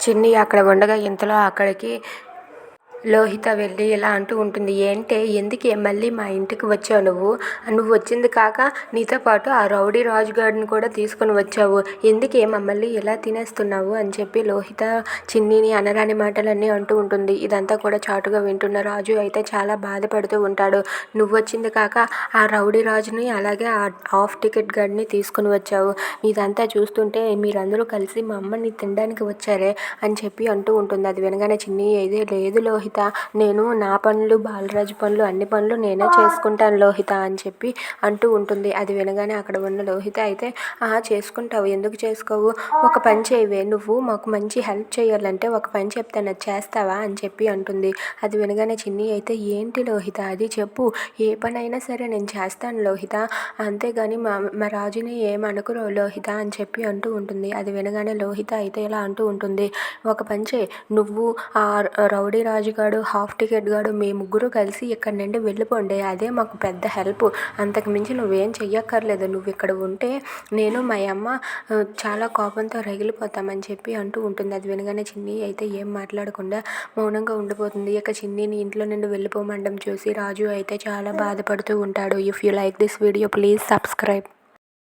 చిన్ని అక్కడ ఉండగా ఇంతలో అక్కడికి లోహిత వెళ్ళి ఇలా అంటూ ఉంటుంది ఏంటే ఎందుకే మళ్ళీ మా ఇంటికి వచ్చావు నువ్వు? నువ్వు వచ్చింది కాక నీతో పాటు ఆ రౌడీ రాజుగాడిని కూడా తీసుకొని వచ్చావు. ఎందుకే మమ్మల్ని ఇలా తినేస్తున్నావు? అని చెప్పి లోహిత చిన్నిని అనరాని మాటలన్నీ అంటూ ఉంటుంది. ఇదంతా కూడా చాటుగా వింటున్న రాజు అయితే చాలా బాధపడుతూ ఉంటాడు. నువ్వు వచ్చింది కాక ఆ రౌడీ రాజుని అలాగే ఆ హాఫ్ టికెట్ గాడిని తీసుకుని వచ్చావు. ఇదంతా చూస్తుంటే మీరందరూ కలిసి మా అమ్మని తినడానికి వచ్చారే అని చెప్పి అంటూ ఉంటుంది. అది వినగానే చిన్ని ఏదే లేదు లోహిత లోహిత నేను నా పనులు బాలరాజు పనులు అన్ని పనులు నేనే చేసుకుంటాను లోహిత అని చెప్పి అంటూ ఉంటుంది. అది వినగానే అక్కడ ఉన్న లోహిత అయితే ఆ చేసుకుంటావు. ఎందుకు చేసుకోవు? ఒక పని చేయవే. నువ్వు మాకు మంచి హెల్ప్ చేయాలంటే ఒక పని చెప్తాను. అది చేస్తావా? అని చెప్పి అంటుంది. అది వినగానే చిన్ని అయితే ఏంటి లోహిత? అది చెప్పు. ఏ పనైనా సరే నేను చేస్తాను లోహిత. అంతేగాని మా మా రాజుని ఏమనుకురో లోహిత అని చెప్పి అంటూ ఉంటుంది. అది వినగానే లోహిత అయితే ఇలా అంటూ ఉంటుంది. ఒక పని చేయి. నువ్వు ఆ రౌడీ గాడు హాఫ్ టికెట్ గాడు మీ ముగ్గురు కలిసి ఇక్కడ నుండి వెళ్ళిపోండి. అదే మాకు పెద్ద హెల్ప్. అంతకు మించి నువ్వేం చెయ్యక్కర్లేదు. నువ్వు ఇక్కడ ఉంటే నేను మా అమ్మ చాలా కోపంతో రగిలిపోతామని చెప్పి అంటూ ఉంటుంది. అది వినగానే చిన్ని అయితే ఏం మాట్లాడకుండా మౌనంగా ఉండిపోతుంది. ఇక చిన్నిని ఇంట్లో నుండి వెళ్ళిపోమండం చూసి రాజు అయితే చాలా బాధపడుతూ ఉంటాడు. If you like this video please subscribe